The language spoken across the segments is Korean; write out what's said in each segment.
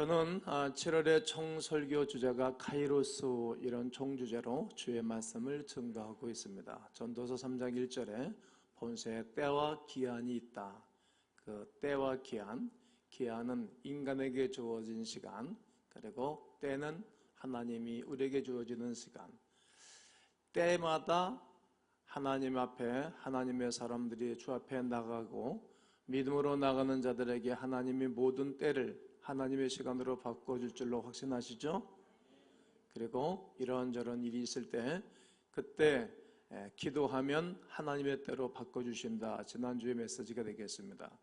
저는 7월의 총설교 주제가 카이로스 이런 총주제로 주의 말씀을 증거하고 있습니다. 전도서 3장 1절에 본세에 때와 기한이 있다. 그 때와 기한, 기한은 인간에게 주어진 시간, 그리고 때는 하나님이 우리에게 주어지는 시간. 때마다 하나님 앞에 하나님의 사람들이 주 앞에 나가고 믿음으로 나가는 자들에게 하나님이 모든 때를 하나님의 시간으로 바꿔줄 줄로 확신하시죠? 그리고 이런저런 일이 있을 때 그때 기도하면 하나님의 때로 바꿔주신다. 지난주의 메시지가 되겠습니다.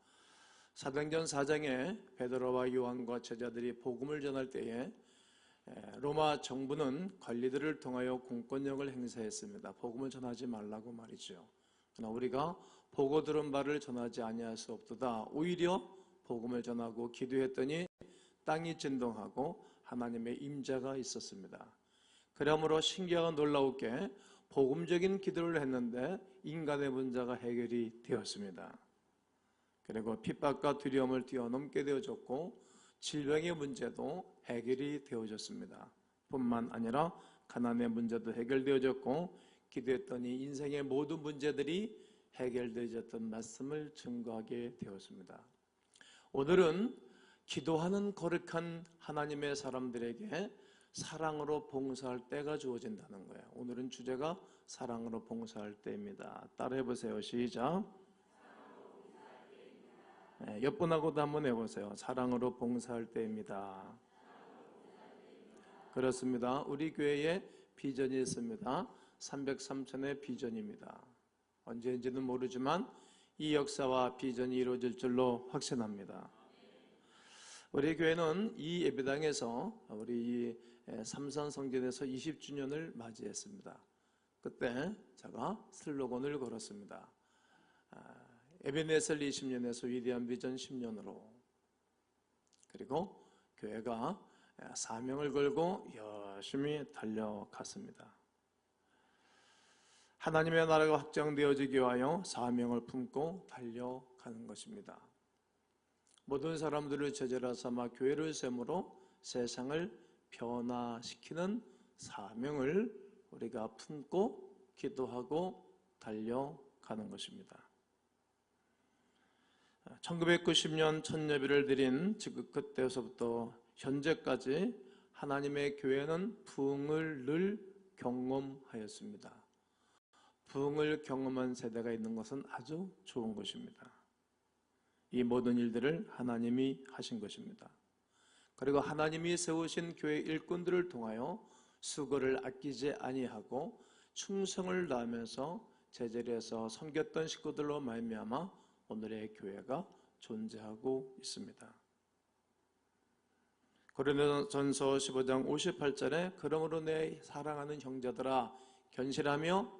사도행전 4장에 베드로와 요한과 제자들이 복음을 전할 때에 로마 정부는 관리들을 통하여 공권력을 행사했습니다. 복음을 전하지 말라고 말이죠. 그러나 우리가 보고 들은 바를 전하지 아니할 수 없도다. 오히려 복음을 전하고 기도했더니 땅이 진동하고 하나님의 임자가 있었습니다. 그러므로 신기하고 놀라웠게 복음적인 기도를 했는데 인간의 문제가 해결이 되었습니다. 그리고 핍박과 두려움을 뛰어넘게 되어졌고 질병의 문제도 해결이 되어졌습니다. 뿐만 아니라 가난의 문제도 해결되어졌고 기도했더니 인생의 모든 문제들이 해결되어졌던 말씀을 증거하게 되었습니다. 오늘은 기도하는 거룩한 하나님의 사람들에게 사랑으로 봉사할 때가 주어진다는 거예요. 오늘은 주제가 사랑으로 봉사할 때입니다. 따라해 보세요. 시작. 네, 옆분하고도 한번 해보세요. 사랑으로 봉사할 때입니다. 그렇습니다. 우리 교회에 비전이 있습니다. 303천의 비전입니다. 언제인지는 모르지만 이 역사와 비전이 이루어질 줄로 확신합니다. 우리 교회는 이 예배당에서 우리 삼산 성전에서 20주년을 맞이했습니다. 그때 제가 슬로건을 걸었습니다. 에베네셀 20년에서 위대한 비전 10년으로 그리고 교회가 사명을 걸고 열심히 달려갔습니다. 하나님의 나라가 확장되어지기 위하여 사명을 품고 달려가는 것입니다. 모든 사람들을 제자라 삼아 교회를 세므로 세상을 변화시키는 사명을 우리가 품고 기도하고 달려가는 것입니다. 1990년 첫 예배를 드린 지금 그때서부터 현재까지 하나님의 교회는 부흥을 늘 경험하였습니다. 부흥을 경험한 세대가 있는 것은 아주 좋은 것입니다. 이 모든 일들을 하나님이 하신 것입니다. 그리고 하나님이 세우신 교회 일꾼들을 통하여 수고를 아끼지 아니하고 충성을 다하면서 제자리에서 섬겼던 식구들로 말미암아 오늘의 교회가 존재하고 있습니다. 고린도전서 15장 58절에 그러므로 내 사랑하는 형제들아 견실하며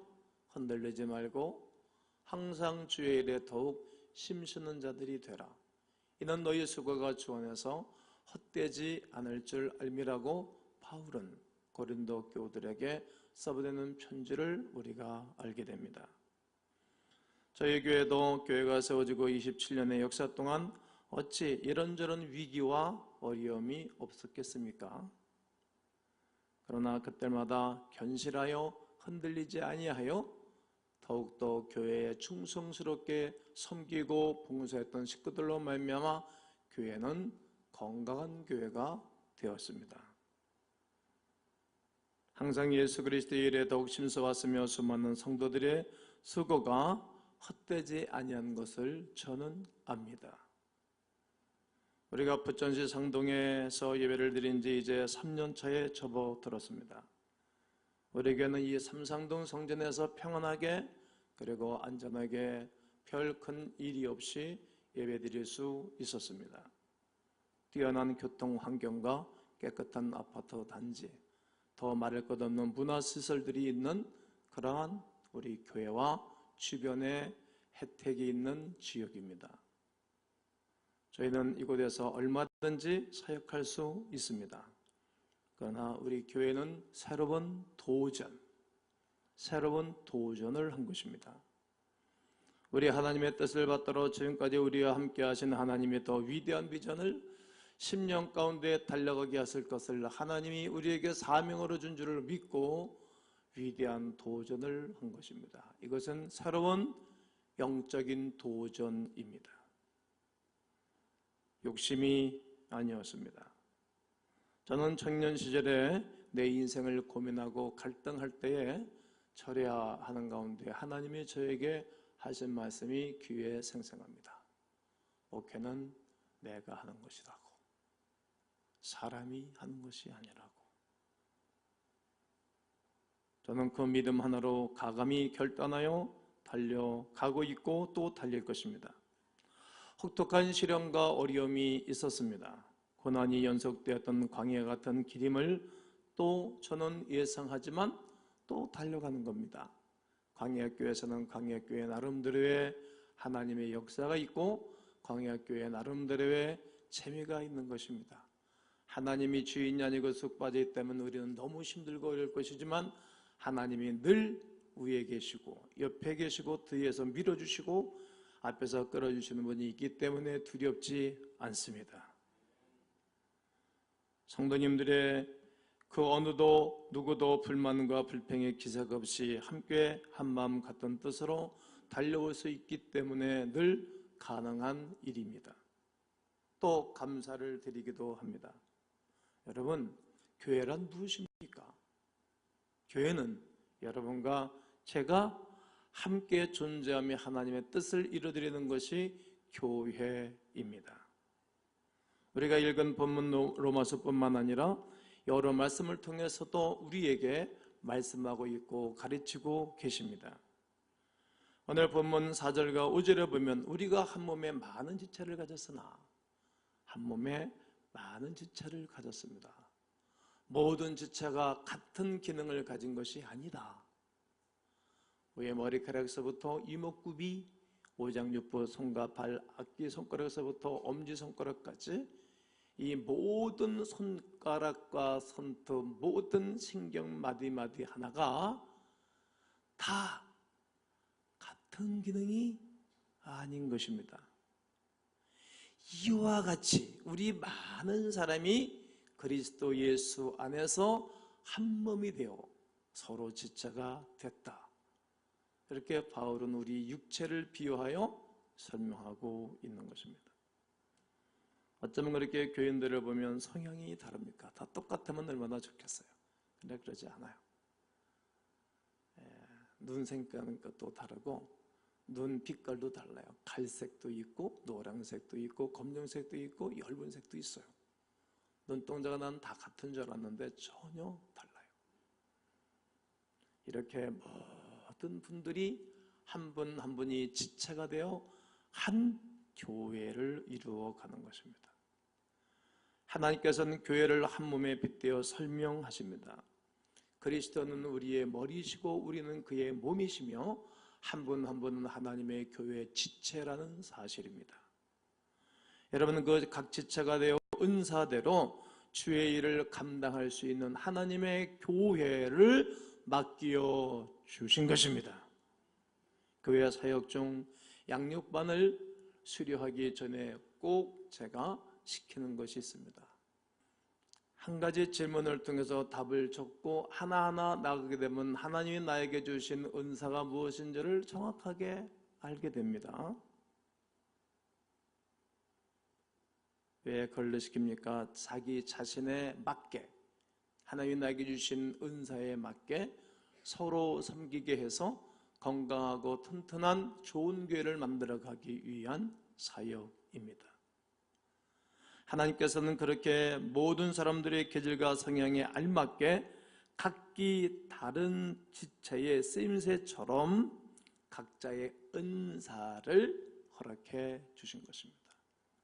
흔들리지 말고 항상 주의 일에 더욱 심쓰는 자들이 되라. 이는 너희 수고가 주원해서 헛되지 않을 줄 알미라고 바울은 고린도 교우들에게 써보내는 편지를 우리가 알게 됩니다. 저희 교회도 교회가 세워지고 27년의 역사 동안 어찌 이런저런 위기와 어려움이 없었겠습니까? 그러나 그때마다 견실하여 흔들리지 아니하여 더욱더 교회에 충성스럽게 섬기고 봉사했던 식구들로 말미암아 교회는 건강한 교회가 되었습니다. 항상 예수 그리스도의 일에 더욱 심서왔으며 수많은 성도들의 수고가 헛되지 아니한 것을 저는 압니다. 우리가 부천시 상동에서 예배를 드린 지 이제 3년 차에 접어들었습니다. 우리 교회는 이 삼상동 성전에서 평안하게 그리고 안전하게 별 큰 일이 없이 예배드릴 수 있었습니다. 뛰어난 교통 환경과 깨끗한 아파트 단지, 더 말할 것 없는 문화 시설들이 있는 그러한 우리 교회와 주변에 혜택이 있는 지역입니다. 저희는 이곳에서 얼마든지 사역할 수 있습니다. 그러나 우리 교회는 새로운 도전, 새로운 도전을 한 것입니다. 우리 하나님의 뜻을 받들어 지금까지 우리와 함께 하신 하나님의 더 위대한 비전을 10년 가운데 달려가게 하실 것을 하나님이 우리에게 사명으로 준 줄을 믿고 위대한 도전을 한 것입니다. 이것은 새로운 영적인 도전입니다. 욕심이 아니었습니다. 저는 청년 시절에 내 인생을 고민하고 갈등할 때에 철야 하는 가운데 하나님이 저에게 하신 말씀이 귀에 생생합니다. 목회는 내가 하는 것이라고. 사람이 하는 것이 아니라고. 저는 그 믿음 하나로 가감히 결단하여 달려가고 있고 또 달릴 것입니다. 혹독한 시련과 어려움이 있었습니다. 고난이 연속되었던 광야 같은 길임을 또 저는 예상하지만 또 달려가는 겁니다. 광야교회에서는 광야교회 나름대로의 하나님의 역사가 있고 광야교회 나름대로의 재미가 있는 것입니다. 하나님이 주인이 아니고 쑥 빠져 있다면 우리는 너무 힘들고 어려울 것이지만 하나님이 늘 위에 계시고 옆에 계시고 뒤에서 밀어주시고 앞에서 끌어주시는 분이 있기 때문에 두렵지 않습니다. 성도님들의 그 어느도 누구도 불만과 불평의 기색 없이 함께 한마음 같은 뜻으로 달려올 수 있기 때문에 늘 가능한 일입니다. 또 감사를 드리기도 합니다. 여러분, 교회란 무엇입니까? 교회는 여러분과 제가 함께 존재하며 하나님의 뜻을 이루어드리는 것이 교회입니다. 우리가 읽은 본문 로마서뿐만 아니라 여러 말씀을 통해서도 우리에게 말씀하고 있고 가르치고 계십니다. 오늘 본문 4절과 5절에 보면 우리가 한 몸에 많은 지체를 가졌으나 한 몸에 많은 지체를 가졌습니다. 모든 지체가 같은 기능을 가진 것이 아니다. 위에 머리카락에서부터 이목구비, 오장육부, 손과 발, 악기 손가락에서부터 엄지 손가락까지 이 모든 손가락과 손톱, 모든 신경 마디마디 하나가 다 같은 기능이 아닌 것입니다. 이와 같이 우리 많은 사람이 그리스도 예수 안에서 한 몸이 되어 서로 지체가 됐다. 이렇게 바울은 우리 육체를 비유하여 설명하고 있는 것입니다. 어쩌면 그렇게 교인들을 보면 성향이 다릅니까? 다 똑같으면 얼마나 좋겠어요. 근데 그러지 않아요. 예, 눈 색깔은 것도 다르고 눈 빛깔도 달라요. 갈색도 있고 노란색도 있고 검정색도 있고 엷은색도 있어요. 눈동자가 난 다 같은 줄 알았는데 전혀 달라요. 이렇게 모든 분들이 한 분한 분이 지체가 되어 한 교회를 이루어 가는 것입니다. 하나님께서는 교회를 한 몸에 빗대어 설명하십니다. 그리스도는 우리의 머리시고 우리는 그의 몸이시며 한 분 한 분은 하나님의 교회 지체라는 사실입니다. 여러분 그각 지체가 되어 은사대로 주의 일을 감당할 수 있는 하나님의 교회를 맡겨 주신 것입니다. 교회 사역 중 양육반을 수료하기 전에 꼭 제가 시키는 것이 있습니다. 한 가지 질문을 통해서 답을 적고 하나하나 나가게 되면 하나님이 나에게 주신 은사가 무엇인지를 정확하게 알게 됩니다. 왜 그걸 시킵니까? 자기 자신에 맞게 하나님이 나에게 주신 은사에 맞게 서로 섬기게 해서 건강하고 튼튼한 좋은 교회를 만들어 가기 위한 사역입니다. 하나님께서는 그렇게 모든 사람들의 계절과 성향에 알맞게 각기 다른 지체의 쓰임새처럼 각자의 은사를 허락해 주신 것입니다.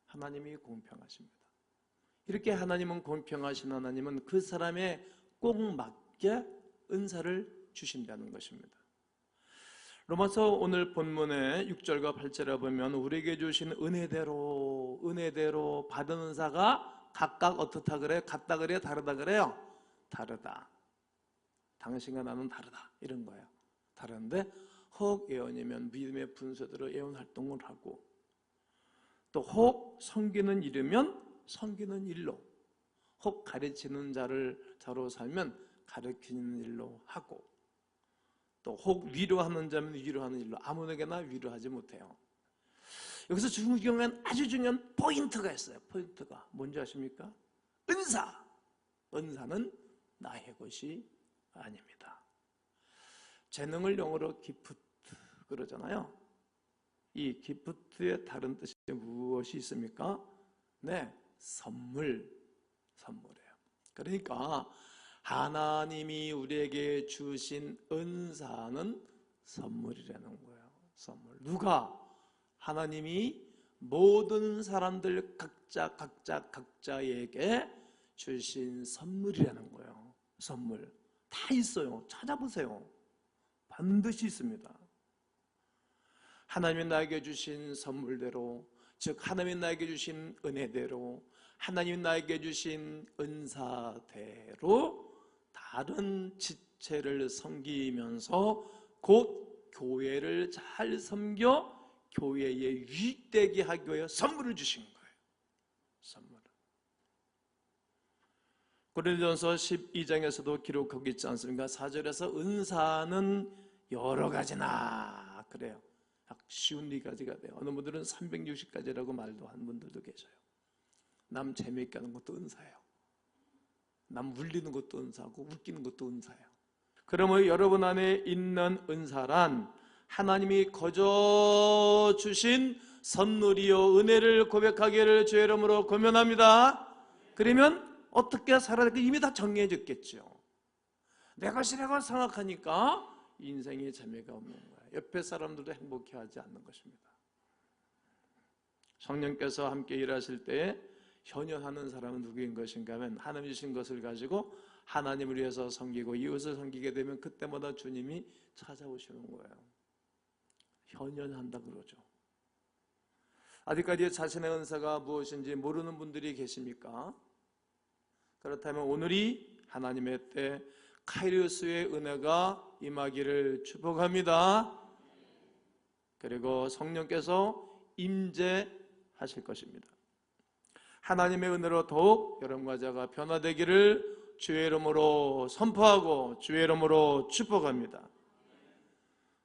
하나님이 공평하십니다. 이렇게 하나님은 공평하신 하나님은 그 사람의 꼭 맞게 은사를 주신다는 것입니다. 로마서 오늘 본문의 6절과 8절에 보면 우리에게 주신 은혜대로 은혜대로 받은 은사가 각각 어떻다 그래? 같다 그래? 다르다 그래요? 다르다. 당신과 나는 다르다. 이런 거예요. 다른데 혹 예언이면 믿음의 분서대로 예언 활동을 하고 또혹 성기는 이르면 섬기는 일로 혹 가르치는 자를 자로 살면 가르치는 일로 하고 또 혹 위로하는 자면 위로하는 일로 아무에게나 위로하지 못해요. 여기서 중요한 아주 중요한 포인트가 있어요. 포인트가 뭔지 아십니까? 은사. 은사는 나의 것이 아닙니다. 재능을 영어로 기프트 그러잖아요. 이 기프트의 다른 뜻이 무엇이 있습니까? 네, 선물, 선물이에요. 그러니까 하나님이 우리에게 주신 은사는 선물이라는 거예요. 선물. 누가? 하나님이 모든 사람들 각자 각자 각자에게 주신 선물이라는 거예요. 선물. 다 있어요. 찾아보세요. 반드시 있습니다. 하나님이 나에게 주신 선물대로, 즉, 하나님이 나에게 주신 은혜대로, 하나님이 나에게 주신 은사대로 다른 지체를 섬기면서 곧 교회를 잘 섬겨 교회에 유익되게 하기 위해 선물을 주신 거예요. 선물. 고린도전서 12장에서도 기록하고 있지 않습니까? 4절에서 은사는 여러 가지나 그래요. 약 쉬운 네 가지가 돼요. 어느 분들은 360가지라고 말도 한 분들도 계셔요. 남 재미있게 하는 것도 은사예요. 남 울리는 것도 은사고 웃기는 것도 은사예요. 그러면 여러분 안에 있는 은사란 하나님이 거저 주신 선물이요 은혜를 고백하기를 주의 이름으로 고면합니다. 그러면 어떻게 살아야 될까 이미 다 정해졌겠죠. 내 것이라고 생각하니까 인생에 재미가 없는 거야. 옆에 사람들도 행복해하지 않는 것입니다. 성령께서 함께 일하실 때 현현하는 사람은 누구인 것인가 하면 하나님 주신 것을 가지고 하나님을 위해서 섬기고 이웃을 섬기게 되면 그때마다 주님이 찾아오시는 거예요. 현현한다 그러죠. 아직까지 자신의 은사가 무엇인지 모르는 분들이 계십니까? 그렇다면 오늘이 하나님의 때 카이리스의 은혜가 임하기를 축복합니다. 그리고 성령께서 임재하실 것입니다. 하나님의 은혜로 더욱 여러분과 제가 변화되기를 주의 이름으로 선포하고 주의 이름으로 축복합니다.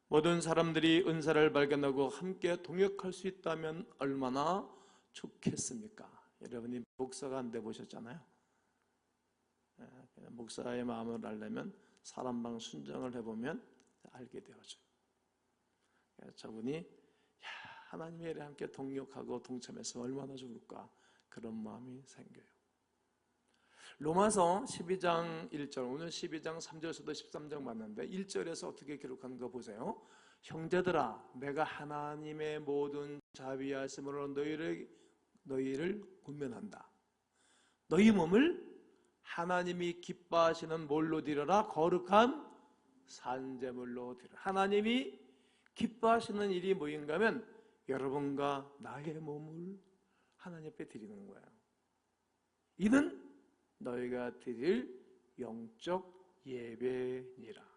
모든 사람들이 은사를 발견하고 함께 동역할 수 있다면 얼마나 좋겠습니까? 여러분이 목사가 안 돼 보셨잖아요. 예, 목사의 마음을 알려면 사람방 순정을 해보면 알게 되어져요. 예, 저분이 하나님의 일에 함께 동역하고 동참해서 얼마나 좋을까 그런 마음이 생겨요. 로마서 12장 1절 오늘 12장 3절에서도 13장 봤는데 1절에서 어떻게 기록하는가 보세요. 형제들아 내가 하나님의 모든 자비하심으로 너희를 너희를 군면한다. 너희 몸을 하나님이 기뻐하시는 뭘로 드려라 거룩한 산재물로 드려. 하나님이 기뻐하시는 일이 뭐인가 하면 여러분과 나의 몸을 하나님 앞에 드리는 거예요. 이는 너희가 드릴 영적 예배니라.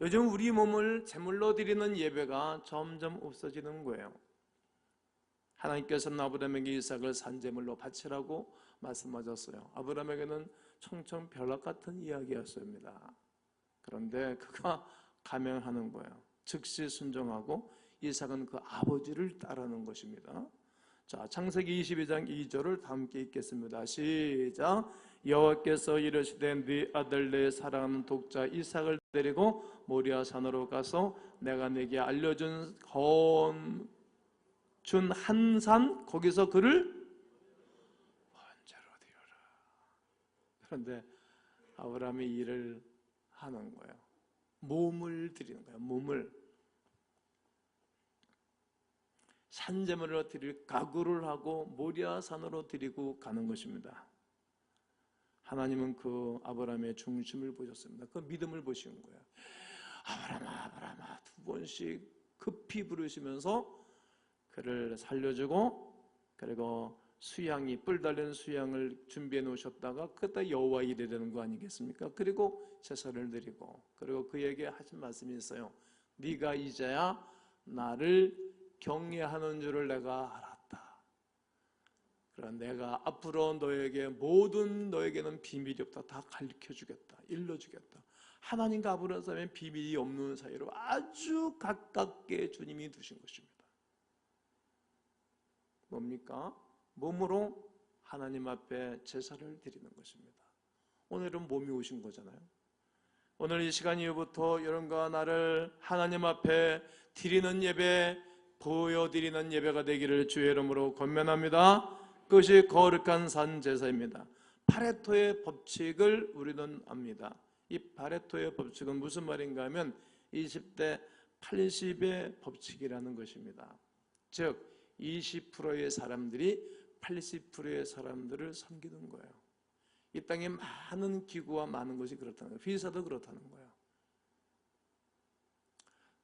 요즘 우리 몸을 제물로 드리는 예배가 점점 없어지는 거예요. 하나님께서는 아브라함에게 이삭을 산제물로 바치라고 말씀하셨어요. 아브라함에게는 청청 벼락 같은 이야기였습니다. 그런데 그가 감행하는 거예요. 즉시 순종하고 이삭은 그 아버지를 따르는 것입니다. 자, 창세기 22장 2절을 함께 읽겠습니다. 시작. 여호와께서 이르시되 네 아들 내 사랑하는 독자 이삭을 데리고 모리아 산으로 가서 내가 네게 알려준 건준 한 산 거기서 그를 번제로 드려라. 그런데 아브라함이 일을 하는 거예요. 몸을 드리는 거예요. 몸을 산재물로 드릴 각오를 하고 모리아 산으로 드리고 가는 것입니다. 하나님은 그 아브라함의 중심을 보셨습니다. 그 믿음을 보신 거예요. 아브라함아, 아브라함아 두 번씩 급히 부르시면서 그를 살려주고 그리고 수양이 뿔 달린 수양을 준비해 놓으셨다가 그때 여호와 일이 되는 거 아니겠습니까? 그리고 제사를 드리고 그리고 그에게 하신 말씀이 있어요. 네가 이제야 나를 경외하는 줄을 내가 알았다. 그러나 내가 앞으로 너에게 모든 너에게는 비밀이 없다. 다 가르쳐 주겠다. 일러 주겠다. 하나님과 아브라함 사이에 비밀이 없는 사이로 아주 가깝게 주님이 두신 것입니다. 뭡니까? 몸으로 하나님 앞에 제사를 드리는 것입니다. 오늘은 몸이 오신 거잖아요. 오늘 이 시간 이후부터 여러분과 나를 하나님 앞에 드리는 예배, 보여드리는 예배가 되기를 주의 이름으로 권면합니다. 그것이 거룩한 산 제사입니다. 파레토의 법칙을 우리는 압니다. 이 파레토의 법칙은 무슨 말인가 하면 20대 80의 법칙이라는 것입니다. 즉 20%의 사람들이 80%의 사람들을 섬기는 거예요. 이 땅에 많은 기구와 많은 것이 그렇다는 거예요. 회사도 그렇다는 거예요.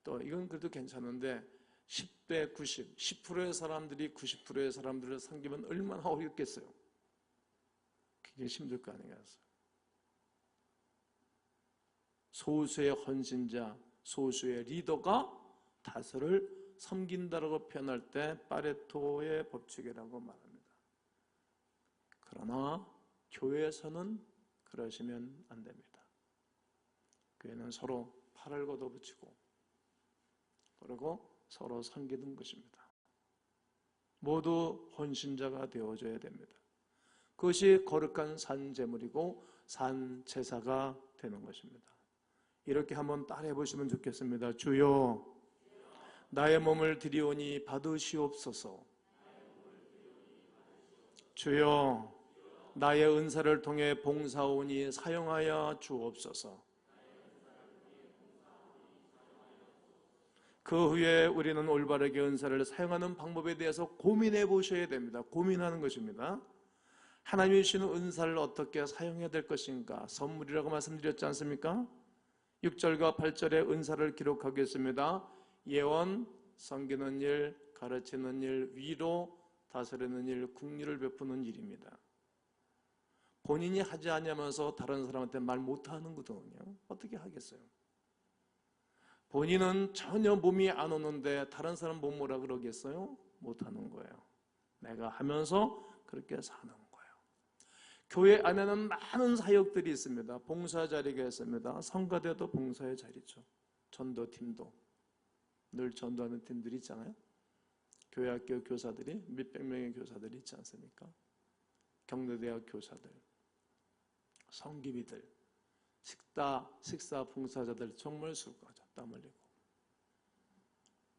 또 이건 그래도 괜찮은데 10대 90, 10%의 사람들이 90%의 사람들을 섬기면 얼마나 어렵겠어요. 그게 힘들 거 아니겠어요. 소수의 헌신자, 소수의 리더가 다수를 섬긴다라고 표현할 때 파레토의 법칙이라고 말합니다. 그러나 교회에서는 그러시면 안 됩니다. 교회는 서로 팔을 걷어붙이고 그리고 서로 섬기는 것입니다. 모두 헌신자가 되어줘야 됩니다. 그것이 거룩한 산 제물이고 산 제사가 되는 것입니다. 이렇게 한번 따라해 보시면 좋겠습니다. 주여, 나의 몸을 드리오니 받으시옵소서. 주여, 나의 은사를 통해 봉사오니 사용하여 주옵소서. 그 후에 우리는 올바르게 은사를 사용하는 방법에 대해서 고민해 보셔야 됩니다. 고민하는 것입니다. 하나님이 주시는 은사를 어떻게 사용해야 될 것인가? 선물이라고 말씀드렸지 않습니까? 6절과 8절의 은사를 기록하겠습니다. 예언, 섬기는 일, 가르치는 일, 위로, 다스리는 일, 국리를 베푸는 일입니다. 본인이 하지 않으면서 다른 사람한테 말 못하는 거거든요. 어떻게 하겠어요? 본인은 전혀 몸이 안 오는데 다른 사람 몸 뭐라 그러겠어요? 못 하는 거예요. 내가 하면서 그렇게 사는 거예요. 교회 안에는 많은 사역들이 있습니다. 봉사 자리가 있습니다. 성가대도 봉사의 자리죠. 전도팀도 늘 전도하는 팀들이 있잖아요. 교회 학교 교사들이 몇백 명의 교사들이 있지 않습니까? 경로대학 교사들, 성기비들, 식다 식사 봉사자들 정말 수고하죠. 땀 흘리고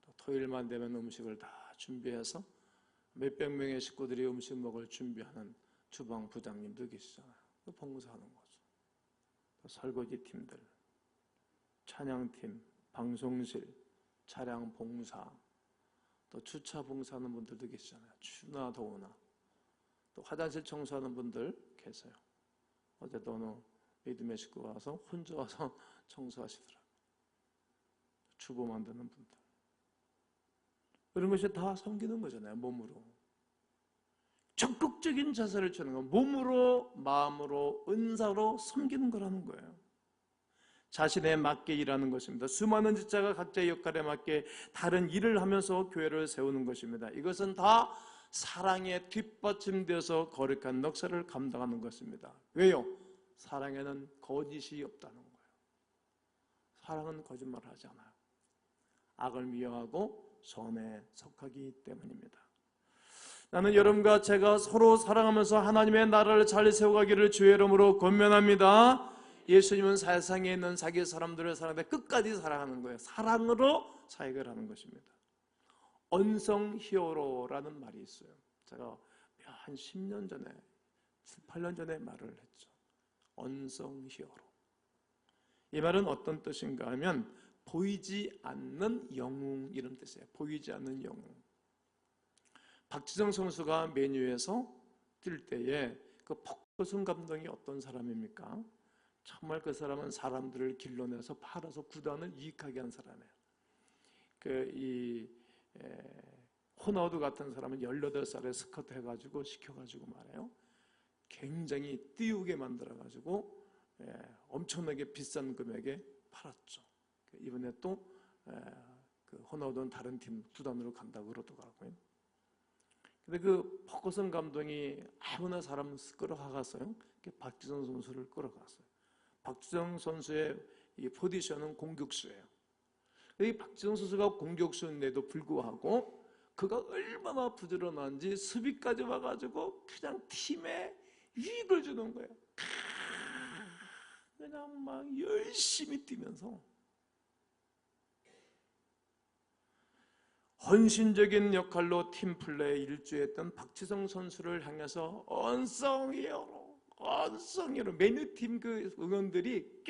또 토요일만 되면 음식을 다 준비해서 몇백 명의 식구들이 음식 먹을 준비하는 주방 부장님도 계시잖아요. 봉사하는 거죠. 또 설거지 팀들, 찬양팀, 방송실, 차량 봉사, 또 주차 봉사하는 분들도 계시잖아요. 추나 더우나. 또 화장실 청소하는 분들 계세요. 어제도 어느 믿음의 식구가 와서 혼자 와서 청소하시더라고요. 주부 만드는 분들. 이런 것이 다 섬기는 거잖아요. 몸으로. 적극적인 자세를 취하는 거 몸으로, 마음으로, 은사로 섬기는 거라는 거예요. 자신에 맞게 일하는 것입니다. 수많은 지자가 각자의 역할에 맞게 다른 일을 하면서 교회를 세우는 것입니다. 이것은 다 사랑에 뒷받침되어서 거룩한 넉사를 감당하는 것입니다. 왜요? 사랑에는 거짓이 없다는 거예요. 사랑은 거짓말을 하지 않아요. 악을 미워하고 선에 속하기 때문입니다. 나는 여러분과 제가 서로 사랑하면서 하나님의 나라를 잘 세워가기를 주의 이름으로 권면합니다. 예수님은 세상에 있는 자기 사람들을 사랑하되 끝까지 사랑하는 거예요. 사랑으로 사역을 하는 것입니다. 언성 히어로라는 말이 있어요. 제가 한 10년 전에, 7, 8년 전에 말을 했죠. 언성 히어로. 이 말은 어떤 뜻인가 하면 보이지 않는 영웅 이런 뜻이에요. 보이지 않는 영웅. 박지성 선수가 메뉴에서 뛸 때에 그 폭포승 감독이 어떤 사람입니까? 정말 그 사람은 사람들을 길러내서 팔아서 구단을 이익하게 한 사람이에요. 그이 호나우드 같은 사람은 18살에 스커트 해가지고 시켜가지고 말해요. 굉장히 띄우게 만들어가지고 엄청나게 비싼 금액에 팔았죠. 이번에 또그 호나우드는 다른 팀 구단으로 간다고 그러더라고요. 근데 그 포커슨 감독이 아무나 사람 끌어가갔어요. 박지성 선수를 끌어갔어요. 박지성 선수의 이 포지션은 공격수예요. 이 박지성 선수가 공격수인데도 불구하고 그가 얼마나 부지런한지 수비까지 와가지고 그냥 팀에 유익을 주는 거예요. 그냥 막 열심히 뛰면서 헌신적인 역할로 팀플레이에 일주했던 박지성 선수를 향해서 언성이어로 언성이어로 메뉴팀 그 응원들이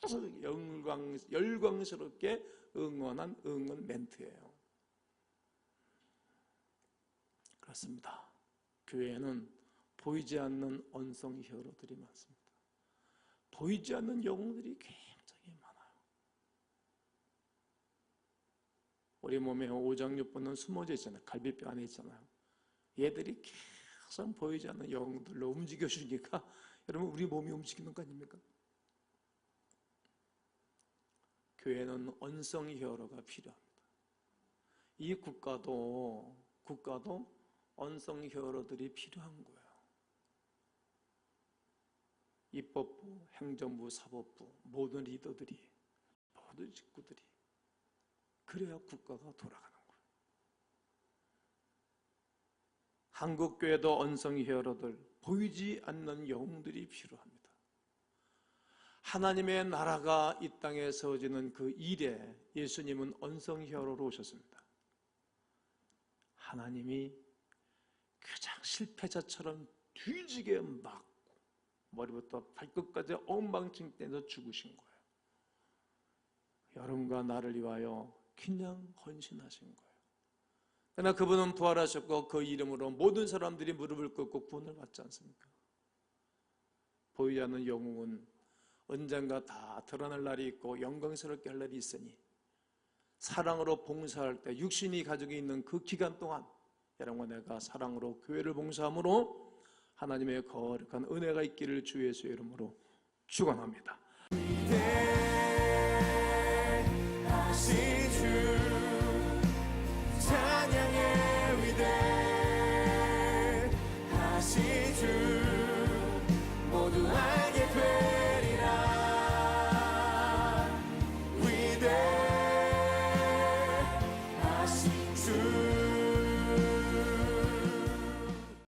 계속 열광, 열광스럽게 응원한 응원 멘트예요. 그렇습니다. 교회에는 보이지 않는 언성 히어로들이 많습니다. 보이지 않는 영웅들이 굉장히 많아요. 우리 몸에 오장육부는 숨어져 있잖아요. 갈비뼈 안에 있잖아요. 얘들이 계속 보이지 않는 영웅들로 움직여 주니까 여러분 우리 몸이 움직이는 거 아닙니까? 교회는 언성 히어로가 필요합니다. 이 국가도 국가도 언성 히어로들이 필요한 거예요. 입법부, 행정부, 사법부 모든 리더들이 모든 직구들이 그래야 국가가 돌아가는 거예요. 한국 교회도 언성 히어로들 보이지 않는 영웅들이 필요합니다. 하나님의 나라가 이 땅에 세워지는 그 일에 예수님은 언성 히어로로 오셨습니다. 하나님이 가장 실패자처럼 뒤지게 맞고 머리부터 발끝까지 엉망진창에서 죽으신 거예요. 여러분과 나를 위하여 그냥 헌신하신 거예요. 그러나 그분은 부활하셨고 그 이름으로 모든 사람들이 무릎을 꿇고 구원을 받지 않습니까? 보이지 않는 영웅은 언젠가 다 드러날 날이 있고 영광스럽게 할 날이 있으니 사랑으로 봉사할 때 육신이 가지고 있는 그 기간 동안 여러분과 내가 사랑으로 교회를 봉사함으로 하나님의 거룩한 은혜가 있기를 주 예수의 이름으로 축원합니다. see you.